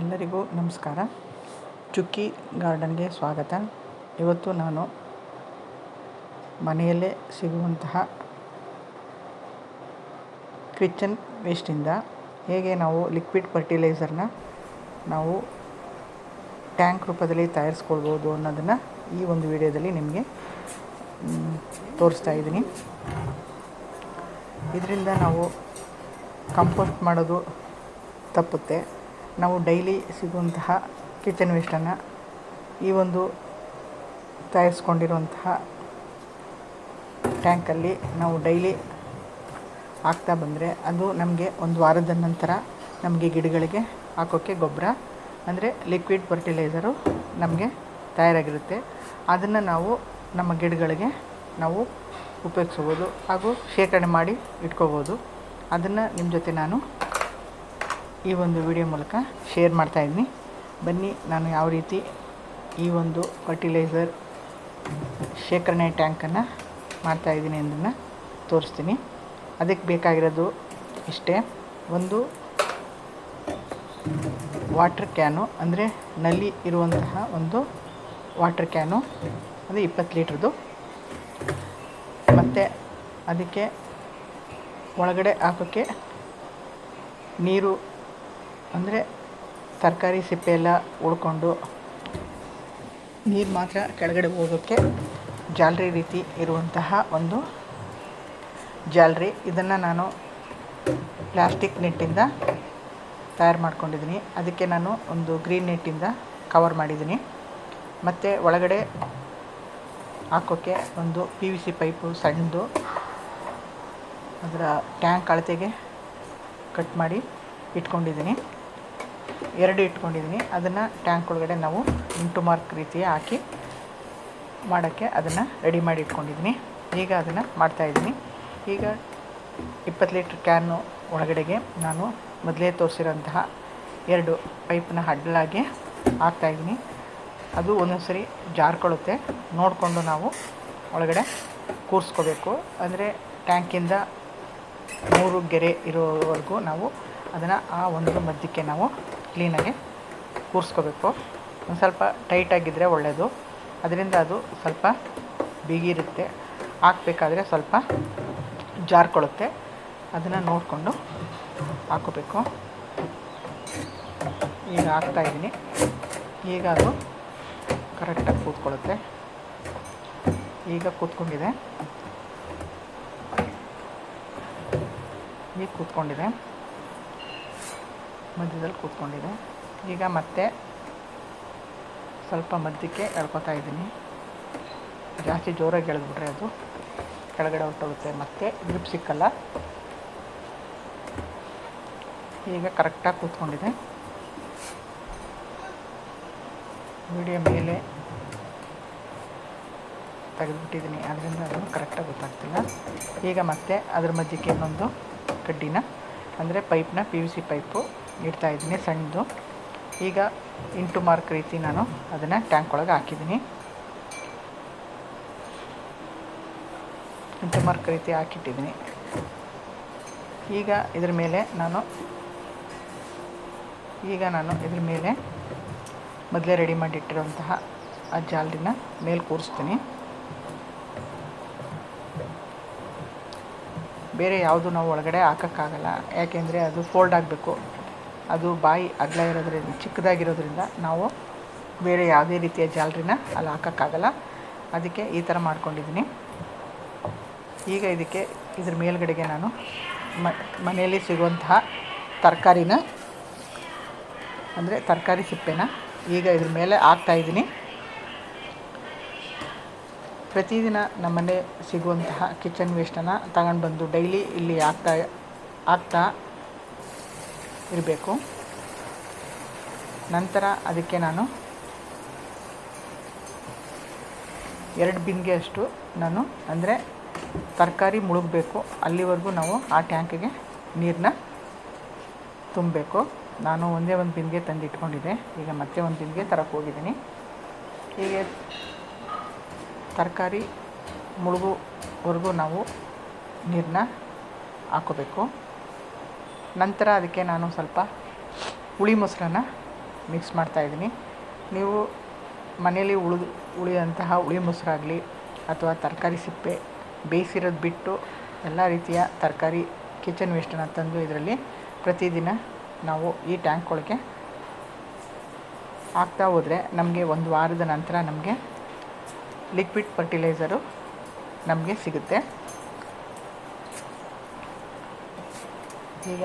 ಎಲ್ಲರಿಗೂ ನಮಸ್ಕಾರ. ಚುಕ್ಕಿ ಗಾರ್ಡನ್ಗೆ ಸ್ವಾಗತ. ಇವತ್ತು ನಾನು ಮನೆಯಲ್ಲೇ ಸಿಗುವಂತಹ ಕಿಚನ್ ವೇಸ್ಟಿಂದ ಹೇಗೆ ನಾವು ಲಿಕ್ವಿಡ್ ಫರ್ಟಿಲೈಸರ್ನ ನಾವು ಟ್ಯಾಂಕ್ ರೂಪದಲ್ಲಿ ತಯಾರಿಸ್ಕೊಳ್ಬೋದು ಅನ್ನೋದನ್ನು ಈ ಒಂದು ವಿಡಿಯೋದಲ್ಲಿ ನಿಮಗೆ ತೋರಿಸ್ತಾ ಇದ್ದೀನಿ. ಇದರಿಂದ ನಾವು ಕಂಪೋಸ್ಟ್ ಮಾಡೋದು ತಪ್ಪುತ್ತೆ. ನಾವು ಡೈಲಿ ಸಿಗುವಂತಹ ಕಿಚನ್ ವೇಸ್ಟನ್ನು ಈ ಒಂದು ತಯಾರಿಸ್ಕೊಂಡಿರುವಂತಹ ಟ್ಯಾಂಕಲ್ಲಿ ನಾವು ಡೈಲಿ ಹಾಕ್ತಾ ಬಂದರೆ ಅದು ನಮಗೆ ಒಂದು ವಾರದ ನಂತರ ನಮಗೆ ಗಿಡಗಳಿಗೆ ಹಾಕೋಕ್ಕೆ ಗೊಬ್ಬರ, ಅಂದರೆ ಲಿಕ್ವಿಡ್ ಫರ್ಟಿಲೈಸರು ನಮಗೆ ತಯಾರಾಗಿರುತ್ತೆ. ಅದನ್ನು ನಾವು ನಮ್ಮ ಗಿಡಗಳಿಗೆ ನಾವು ಉಪಯೋಗಿಸ್ಬೋದು ಹಾಗೂ ಶೇಖರಣೆ ಮಾಡಿ ಇಟ್ಕೋಬೋದು. ಅದನ್ನು ನಿಮ್ಮ ಜೊತೆ ನಾನು ಈ ಒಂದು ವಿಡಿಯೋ ಮೂಲಕ ಶೇರ್ ಮಾಡ್ತಾಯಿದ್ದೀನಿ ಬನ್ನಿ, ನಾನು ಯಾವ ರೀತಿ ಈ ಒಂದು ಫರ್ಟಿಲೈಸರ್ ಶೇಖರಣೆ ಟ್ಯಾಂಕನ್ನು ಮಾಡ್ತಾಯಿದ್ದೀನಿ ಅದನ್ನು ತೋರಿಸ್ತೀನಿ. ಅದಕ್ಕೆ ಬೇಕಾಗಿರೋದು ಇಷ್ಟೇ, ಒಂದು ವಾಟ್ರ್ ಕ್ಯಾನು ಅಂದರೆ ನಲ್ಲಿ ಇರುವಂತಹ ಒಂದು ವಾಟ್ರ್ ಕ್ಯಾನು ಅದು ಇಪ್ಪತ್ತು ಲೀಟ್ರದ್ದು. ಮತ್ತು ಅದಕ್ಕೆ ಒಳಗಡೆ ಹಾಕೋಕ್ಕೆ ನೀರು ಅಂದರೆ ತರಕಾರಿ ಸಿಪ್ಪೆ ಎಲ್ಲ ಉಳ್ಕೊಂಡು ನೀರು ಮಾತ್ರ ಕೆಳಗಡೆ ಹೋಗೋಕ್ಕೆ ಜಾಲರಿ ರೀತಿ ಇರುವಂತಹ ಒಂದು ಜಾಲರಿ. ಇದನ್ನು ನಾನು ಪ್ಲಾಸ್ಟಿಕ್ ನೆಟ್ಟಿಂದ ತಯಾರು ಮಾಡ್ಕೊಂಡಿದ್ದೀನಿ. ಅದಕ್ಕೆ ನಾನು ಒಂದು ಗ್ರೀನ್ ನೆಟ್ಟಿಂದ ಕವರ್ ಮಾಡಿದ್ದೀನಿ. ಮತ್ತು ಒಳಗಡೆ ಹಾಕೋಕ್ಕೆ ಒಂದು ಪಿ ವಿ ಸಿ ಪೈಪು ಸಣ್ಣದು. ಅದರ ಟ್ಯಾಂಕ್ ಅಳತೆಗೆ ಕಟ್ ಮಾಡಿ ಇಟ್ಕೊಂಡಿದ್ದೀನಿ. ಎರಡು ಇಟ್ಕೊಂಡಿದ್ದೀನಿ. ಅದನ್ನು ಟ್ಯಾಂಕ್ ಒಳಗಡೆ ನಾವು ಇಂಟು ಮಾರ್ಕ್ ರೀತಿ ಹಾಕಿ ಮಾಡೋಕ್ಕೆ ಅದನ್ನು ರೆಡಿ ಮಾಡಿ ಇಟ್ಕೊಂಡಿದ್ದೀನಿ. ಈಗ ಅದನ್ನು ಮಾಡ್ತಾಯಿದ್ದೀನಿ ಈಗ ಇಪ್ಪತ್ತು ಲೀಟ್ರ್ ಕ್ಯಾನು ಒಳಗಡೆಗೆ ನಾನು ಮೊದಲೇ ತೋರಿಸಿರೋಂತಹ ಎರಡು ಪೈಪನ್ನ ಅಡ್ಡಲಾಗಿ ಹಾಕ್ತಾಯಿದ್ದೀನಿ ಅದು ಒಂದೊಂದು ಸರಿ ಜಾರ್ಕೊಳ್ಳುತ್ತೆ. ನೋಡಿಕೊಂಡು ನಾವು ಒಳಗಡೆ ಕೂರಿಸ್ಕೋಬೇಕು. ಅಂದರೆ ಟ್ಯಾಂಕಿಂದ ಮೂರು ಗೆರೆ ಇರೋವರೆಗೂ ನಾವು ಅದನ್ನು ಆ ಒಂದು ಮಧ್ಯಕ್ಕೆ ನಾವು ಕ್ಲೀನಾಗಿ ಕೂರಿಸ್ಕೋಬೇಕು. ಒಂದು ಸ್ವಲ್ಪ ಟೈಟಾಗಿದ್ದರೆ ಒಳ್ಳೆಯದು ಅದರಿಂದ ಅದು ಸ್ವಲ್ಪ ಬಿಗಿರುತ್ತೆ. ಹಾಕ್ಬೇಕಾದ್ರೆ ಸ್ವಲ್ಪ ಜಾರ್ಕೊಳ್ಳುತ್ತೆ. ಅದನ್ನು ನೋಡಿಕೊಂಡು ಹಾಕೋಬೇಕು. ಈಗ ಹಾಕ್ತಾಯಿದ್ದೀನಿ ಈಗ ಅದು ಕರೆಕ್ಟಾಗಿ ಕೂತ್ಕೊಳ್ಳುತ್ತೆ. ಈಗ ಕೂತ್ಕೊಂಡಿದೆ. ಈಗ ಕೂತ್ಕೊಂಡಿದೆ. ಮಧ್ಯದಲ್ಲಿ ಕೂತ್ಕೊಂಡಿದೆ. ಈಗ ಮತ್ತೆ ಸ್ವಲ್ಪ ಮಧ್ಯಕ್ಕೆ ಎಳ್ಕೊತಾ ಇದ್ದೀನಿ. ಜಾಸ್ತಿ ಜೋರಾಗಿ ಎಳೆದ್ಬಿಟ್ರೆ ಅದು ಕೆಳಗಡೆ ಹೊರಟೋಗುತ್ತೆ. ಮತ್ತೆ ಗ್ರಿಪ್ ಸಿಕ್ಕಲ್ಲ. ಈಗ ಕರೆಕ್ಟಾಗಿ ಕೂತ್ಕೊಂಡಿದೆ. ವಿಡಿಯೋ ಮೇಲೆ ತೆಗೆದುಬಿಟ್ಟಿದ್ದೀನಿ. ಅದರಿಂದ ಅದನ್ನು ಕರೆಕ್ಟಾಗಿ ಗೊತ್ತಾಗ್ತಿಲ್ಲ. ಈಗ ಮತ್ತೆ ಅದ್ರ ಮಧ್ಯಕ್ಕೆ ಇನ್ನೊಂದು ಕಡ್ಡಿನ, ಅಂದರೆ ಪೈಪ್ನ ಪಿ ಯು ಸಿ ಪೈಪು ಇಡ್ತಾಯಿದ್ದೀನಿ ಸಣ್ಣದು. ಈಗ ಇಂಟು ಮಾರ್ಕ್ ರೀತಿ ನಾನು ಅದನ್ನು ಟ್ಯಾಂಕ್ ಒಳಗೆ ಹಾಕಿದ್ದೀನಿ. ಇಂಟು ಮಾರ್ಕ್ ರೀತಿ ಹಾಕಿಟ್ಟಿದ್ದೀನಿ. ಈಗ ಇದ್ರ ಮೇಲೆ ನಾನು, ಈಗ ನಾನು ಇದ್ರ ಮೇಲೆ ಮೊದಲೇ ರೆಡಿ ಮಾಡಿಟ್ಟಿರುವಂತಹ ಆ ಜಾಲರಿನ ಮೇಲೆ ಕೂರಿಸ್ತೀನಿ. ಬೇರೆ ಯಾವುದು ನಾವು ಒಳಗಡೆ ಹಾಕೋಕ್ಕಾಗಲ್ಲ. ಯಾಕೆಂದರೆ ಅದು ಫೋಲ್ಡ್ ಆಗಬೇಕು. ಅದು ಬಾಯಿ ಅಗಲ ಇರೋದ್ರಿಂದ, ಚಿಕ್ಕದಾಗಿರೋದ್ರಿಂದ ನಾವು ಬೇರೆ ಯಾವುದೇ ರೀತಿಯ ಜಾಲರಿನ ಅಲ್ಲಿ ಹಾಕೋಕ್ಕಾಗಲ್ಲ. ಅದಕ್ಕೆ ಈ ಥರ ಮಾಡ್ಕೊಂಡಿದ್ದೀನಿ. ಈಗ ಇದಕ್ಕೆ ಇದ್ರ ಮೇಲ್ಗಡೆಗೆ ನಾನು ಮನೆಯಲ್ಲಿ ಸಿಗುವಂತಹ ತರಕಾರಿನ, ಅಂದರೆ ತರಕಾರಿ ಸಿಪ್ಪೆನ ಈಗ ಇದ್ರ ಮೇಲೆ ಹಾಕ್ತಾಯಿದ್ದೀನಿ ಪ್ರತಿದಿನ ನಮ್ಮನೆ ಸಿಗುವಂತಹ ಕಿಚನ್ ವೇಸ್ಟನ್ನು ತಗೊಂಡು ಬಂದು ಡೈಲಿ ಇಲ್ಲಿ ಹಾಕ್ತಾ ಹಾಕ್ತಾ ಇರಬೇಕು. ನಂತರ ಅದಕ್ಕೆ ನಾನು ಎರಡು ಬಿಂದಿಗೆ ಅಷ್ಟು ನಾನು ಅಂದರೆ ತರಕಾರಿ ಮುಳುಗಬೇಕು. ಅಲ್ಲಿವರೆಗೂ ನಾವು ಆ ಟ್ಯಾಂಕಿಗೆ ನೀರನ್ನ ತುಂಬಬೇಕು. ನಾನು ಒಂದೇ ಒಂದು ಬಿಂದಿಗೆ ತಂದು ಇಟ್ಕೊಂಡಿದ್ದೆ ಈಗ ಮತ್ತೆ ಒಂದು ಬಿಂದಿಗೆ ತರಕ್ಕೆ ಹೋಗಿದ್ದೀನಿ. ಹೀಗೆ ತರಕಾರಿ ಮುಳುಗುವರೆಗೂ ನಾವು ನೀರನ್ನ ಹಾಕೋಬೇಕು. ನಂತರ ಅದಕ್ಕೆ ನಾನು ಸ್ವಲ್ಪ ಹುಳಿ ಮೊಸರನ್ನ ಮಿಕ್ಸ್ ಮಾಡ್ತಾಯಿದ್ದೀನಿ ನೀವು ಮನೇಲಿ ಉಳಿದು ಉಳಿದಂತಹ ಹುಳಿ ಮೊಸರಾಗಲಿ ಅಥವಾ ತರಕಾರಿ ಸಿಪ್ಪೆ ಬೇಯಿಸಿರೋದು ಬಿಟ್ಟು ಎಲ್ಲ ರೀತಿಯ ತರಕಾರಿ ಕಿಚನ್ ವೇಸ್ಟನ್ನು ತಂದು ಇದರಲ್ಲಿ ಪ್ರತಿದಿನ ನಾವು ಈ ಟ್ಯಾಂಕ್ ಒಳಗೆ ಹಾಕ್ತಾ ಹೋದರೆ ನಮಗೆ ಒಂದು ವಾರದ ನಂತರ ನಮಗೆ ಲಿಕ್ವಿಡ್ ಫರ್ಟಿಲೈಸರು ನಮಗೆ ಸಿಗುತ್ತೆ. ಈಗ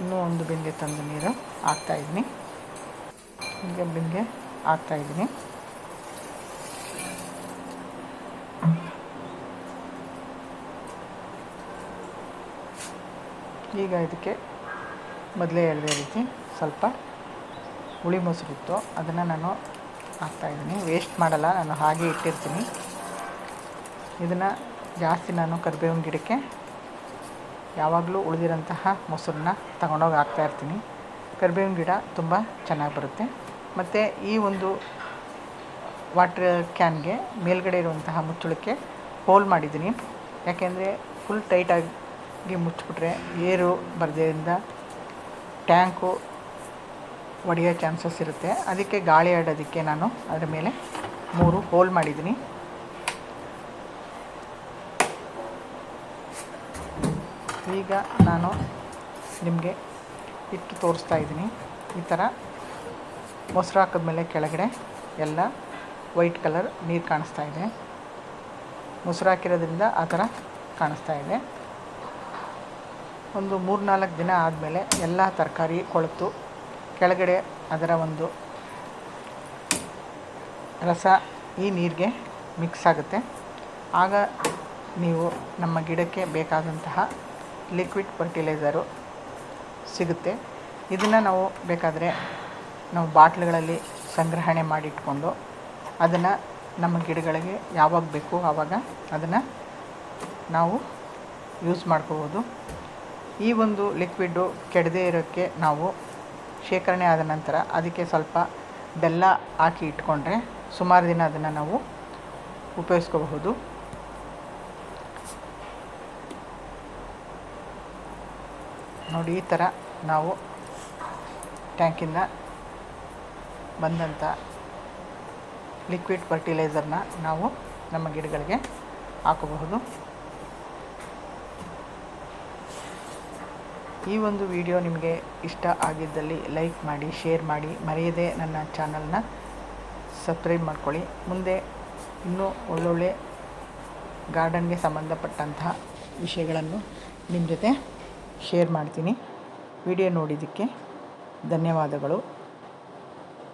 ಇನ್ನೂ ಒಂದು ಬೆಂದೆ ತಂದು ನೀರು ಹಾಕ್ತಾಯಿದ್ದೀನಿ ಈಗ ಬಿಂದಿಗೆ ಹಾಕ್ತಾಯಿದ್ದೀನಿ ಈಗ ಇದಕ್ಕೆ ಮೊದಲೇ ಹೇಳಿದೆ ರೀತಿ ಸ್ವಲ್ಪ ಹುಳಿ ಮೊಸರಿತ್ತು ಅದನ್ನು ನಾನು ಹಾಕ್ತಾಯಿದ್ದೀನಿ ವೇಸ್ಟ್ ಮಾಡಲ್ಲ, ನಾನು ಹಾಗೆ ಇಟ್ಟಿರ್ತೀನಿ. ಇದನ್ನು ಜಾಸ್ತಿ ನಾನು ಕರಿಬೇವಿನ ಗಿಡಕ್ಕೆ ಯಾವಾಗಲೂ ಉಳಿದಿರೋಂತಹ ಮೊಸರನ್ನ ತಗೊಂಡೋಗಿ ಹಾಕ್ತಾಯಿರ್ತೀನಿ ಕರಿಬೇವಿನ ಗಿಡ ತುಂಬ ಚೆನ್ನಾಗಿ ಬರುತ್ತೆ. ಮತ್ತು ಈ ಒಂದು ವಾಟ್ರ್ ಕ್ಯಾನ್ಗೆ ಮೇಲ್ಗಡೆ ಇರುವಂತಹ ಮುಚ್ಚಳಕ್ಕೆ ಹೋಲ್ ಮಾಡಿದ್ದೀನಿ. ಯಾಕೆಂದರೆ ಫುಲ್ ಟೈಟಾಗಿ ಮುಚ್ಚಿಬಿಟ್ರೆ ಏರು ಬರದಿಂದ ಟ್ಯಾಂಕು ಒಡೆಯೋ ಚಾನ್ಸಸ್ ಇರುತ್ತೆ. ಅದಕ್ಕೆ ಗಾಳಿ ಆಡೋದಕ್ಕೆ ನಾನು ಅದರ ಮೇಲೆ ಮೂರು ಹೋಲ್ ಮಾಡಿದ್ದೀನಿ. ಈಗ ನಾನು ನಿಮಗೆ ಇಟ್ಟು ತೋರಿಸ್ತಾ ಇದ್ದೀನಿ. ಈ ಥರ ಮೊಸರು ಹಾಕಿದ್ಮೇಲೆ ಕೆಳಗಡೆ ಎಲ್ಲ ವೈಟ್ ಕಲರ್ ನೀರು ಕಾಣಿಸ್ತಾ ಇದೆ. ಮೊಸರು ಹಾಕಿರೋದ್ರಿಂದ ಆ ಥರ ಕಾಣಿಸ್ತಾ ಇದೆ. ಒಂದು ಮೂರು ನಾಲ್ಕು ದಿನ ಆದಮೇಲೆ ಎಲ್ಲ ತರಕಾರಿ ಕೊಳೆತು. ಕೆಳಗಡೆ ಅದರ ಒಂದು ರಸ ಈ ನೀರಿಗೆ ಮಿಕ್ಸ್ ಆಗುತ್ತೆ. ಆಗ ನೀವು ನಮ್ಮ ಗಿಡಕ್ಕೆ ಬೇಕಾದಂತಹ ಲಿಕ್ವಿಡ್ ಫರ್ಟಿಲೈಸರು ಸಿಗುತ್ತೆ. ಇದನ್ನು ನಾವು ಬೇಕಾದರೆ ನಾವು ಬಾಟ್ಲ್ಗಳಲ್ಲಿ ಸಂಗ್ರಹಣೆ ಮಾಡಿಟ್ಕೊಂಡು ಅದನ್ನು ನಮ್ಮ ಗಿಡಗಳಿಗೆ ಯಾವಾಗ ಬೇಕು ಆವಾಗ ಅದನ್ನು ನಾವು ಯೂಸ್ ಮಾಡ್ಕೋಬೋದು. ಈ ಒಂದು ಲಿಕ್ವಿಡ್ಡು ಕೆಡದೇ ಇರೋಕ್ಕೆ ನಾವು ಶೇಖರಣೆ ಆದ ನಂತರ ಅದಕ್ಕೆ ಸ್ವಲ್ಪ ಬೆಲ್ಲ ಹಾಕಿ ಇಟ್ಕೊಂಡ್ರೆ ಸುಮಾರು ದಿನ ಅದನ್ನು ನಾವು ಉಪಯೋಗಿಸ್ಕೋಬಹುದು. ನೋಡಿ, ಈ ಥರ ನಾವು ಟ್ಯಾಂಕಿಂದ ಬಂದಂಥ ಲಿಕ್ವಿಡ್ ಫರ್ಟಿಲೈಸರ್ನ ನಾವು ನಮ್ಮ ಗಿಡಗಳಿಗೆ ಹಾಕಬಹುದು. ಈ ಒಂದು ವಿಡಿಯೋ ನಿಮಗೆ ಇಷ್ಟ ಆಗಿದ್ದಲ್ಲಿ ಲೈಕ್ ಮಾಡಿ, ಶೇರ್ ಮಾಡಿ, ಮರೆಯದೆ ನನ್ನ ಚಾನಲ್ನ ಸಬ್ಸ್ಕ್ರೈಬ್ ಮಾಡ್ಕೊಳ್ಳಿ. ಮುಂದೆ ಇನ್ನೂ ಒಳ್ಳೊಳ್ಳೆ ಗಾರ್ಡನ್ಗೆ ಸಂಬಂಧಪಟ್ಟಂತಹ ವಿಷಯಗಳನ್ನು ನಿಮ್ಮ ಜೊತೆ ಶೇರ್ ಮಾಡ್ತೀನಿ. ವಿಡಿಯೋ ನೋಡಿದ್ದಕ್ಕೆ ಧನ್ಯವಾದಗಳು.